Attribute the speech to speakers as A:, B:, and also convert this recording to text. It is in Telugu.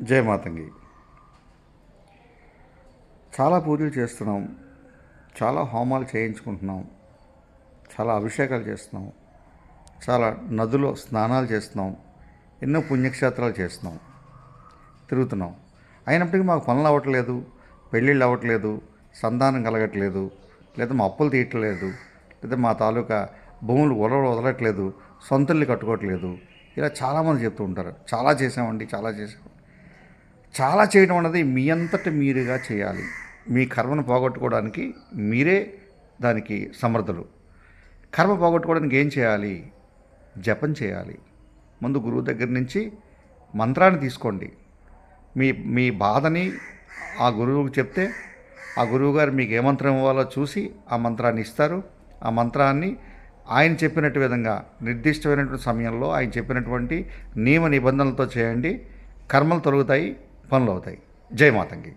A: జయమాతంగి చాలా పూజలు చేస్తున్నాం. చాలా హోమాలు చేయించుకుంటున్నాం. చాలా అభిషేకాలు చేస్తున్నాం. చాలా నదులో స్నానాలు చేస్తున్నాం. ఎన్నో పుణ్యక్షేత్రాలు చేస్తున్నాం. తిరుగుతున్నాం. అయినప్పటికీ మాకు పనులు అవ్వట్లేదు. పెళ్ళిళ్ళు అవ్వట్లేదు. సంతానం కలగట్లేదు. లేదా మా అప్పులు తీయట్లేదు. లేదా మా తాలూకా భూములు వదల వదలట్లేదు. సొంతల్ని కట్టుకోవట్లేదు. ఇలా చాలామంది చెప్తూ ఉంటారు. చాలా చేసామండి చాలా చేసాం చాలా చేయడం అన్నది మీ అంతట మీరుగా చేయాలి. మీ కర్మను పోగొట్టుకోవడానికి మీరే దానికి సమర్థులు. కర్మ పోగొట్టుకోవడానికి ఏం చేయాలి? జపం చేయాలి. ముందు గురువు దగ్గర నుంచి మంత్రాన్ని తీసుకోండి. మీ మీ బాధని ఆ గురువుకి చెప్తే ఆ గురువు గారు మీకు ఏ మంత్రం ఇవ్వాలో చూసి ఆ మంత్రాన్ని ఇస్తారు. ఆ మంత్రాన్ని ఆయన చెప్పినట్టు విధంగా నిర్దిష్టమైనటువంటి సమయంలో ఆయన చెప్పినటువంటి నియమ నిబంధనలతో చేయండి. కర్మలు తొలుగుతాయి. పనులు అవుతాయి జై మాతంగి